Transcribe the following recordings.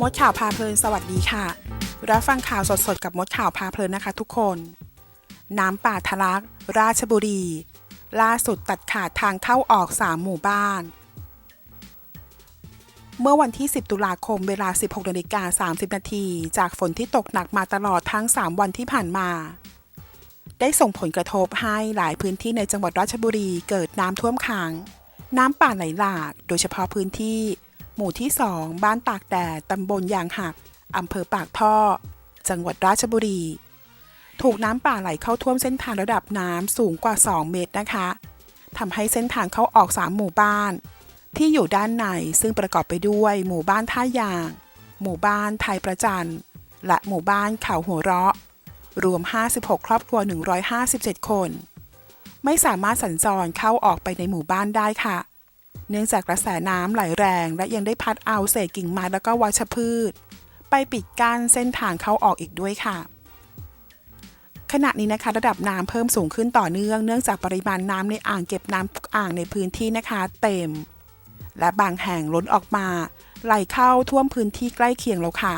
มดข่าวพาเพลินสวัสดีค่ะ รับฟังข่าวสดๆ กับมดข่าวพาเพลินนะคะทุกคน น้ำป่าทะลัก ราชบุรี ล่าสุดตัดขาดทางเข้าออก 3 หมู่บ้าน เมื่อวันที่ 10 ตุลาคมเวลา 16นาฬิกา30 นาทีจากฝนที่ตกหนักมาตลอดทั้ง 3 วันที่ผ่านมา ได้ส่งผลกระทบให้หลายพื้นที่ในจังหวัดราชบุรีเกิดน้ำท่วมขัง น้ำป่าไหลหลาก โดยเฉพาะพื้นที่ หมู่ที่ 2 บ้านตากแดดตำบลยางหัก อำเภอปากท่อ จังหวัดราชบุรี ถูกน้ำป่าไหลเข้าท่วมเส้นทางระดับน้ำสูงกว่า 2 เมตรนะคะทำให้เส้นทางเข้าออก 3 หมู่บ้าน ที่อยู่ด้านในซึ่งประกอบไปด้วยหมู่บ้านท่ายาง หมู่บ้านไทยประจันและหมู่บ้านเขาหัวเราะ รวม 56 ครอบครัว 157 คน ไม่สามารถสัญจรเข้าออกไปในหมู่บ้านได้ค่ะ เนื่องจากกระแสน้ำไหลแรง และยังได้พัดเอาเศษกิ่งไม้แล้วก็วัชพืช ไปปิดกั้นเส้นทางเข้าออกอีกด้วยค่ะ ขณะนี้นะคะ ระดับน้ำเพิ่มสูงขึ้นต่อเนื่อง เนื่องจากปริมาณน้ำในอ่างเก็บน้ำอ่างในพื้นที่นะคะ เต็ม และบางแห่งล้นออกมา ไหลเข้าท่วมพื้นที่ใกล้เคียงแล้วค่ะ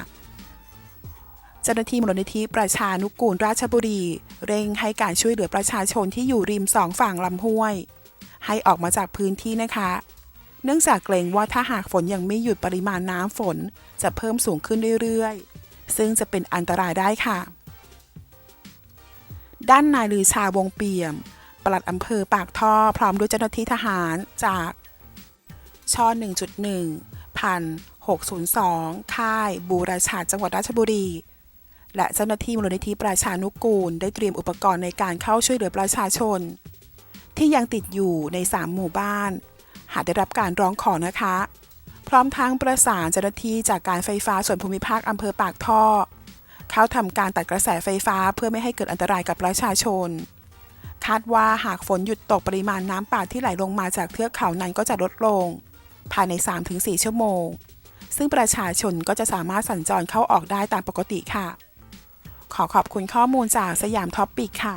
เจ้าหน้าที่มูลนิธิประชานุกูลราชบุรี เร่งให้การช่วยเหลือประชาชนที่อยู่ริมสองฝั่งลำห้วย ให้ออกมาจากพื้นที่นะคะ เนื่องจากเกรงว่าถ้าหากฝนยังไม่หยุดปริมาณน้ำฝนจะเพิ่มสูงขึ้นเรื่อยๆ ซึ่งจะเป็นอันตรายได้ค่ะ ด้านนายลือชาวงเปี่ยม ปลัดอำเภอปากท่อพร้อมด้วยเจ้าหน้าที่ทหารจากช1.1พัน602 ค่าย บูราชาจังหวัดราชบุรี และเจ้าหน้าที่มูลนิธิประชานุกูล ได้เตรียมอุปกรณ์ในการเข้าช่วยเหลือประชาชน ที่ยังติดอยู่ใน 3 หมู่บ้าน หากได้รับการร้องขอนะคะ พร้อมทั้งประสานเจ้าหน้าที่จากการไฟฟ้าส่วนภูมิภาคอำเภอปากท่อ เข้าทำการตัดกระแสไฟฟ้าเพื่อไม่ให้เกิดอันตรายกับประชาชน คาดว่าหากฝนหยุดตกปริมาณน้ำป่าที่ไหลลงมาจากเทือกเขานั้นก็จะลดลง ภายใน 3-4 ชั่วโมง ซึ่งประชาชนก็จะสามารถสัญจรเข้าออกได้ตามปกติค่ะ ขอขอบคุณข้อมูลจากสยามท็อปปิกค่ะ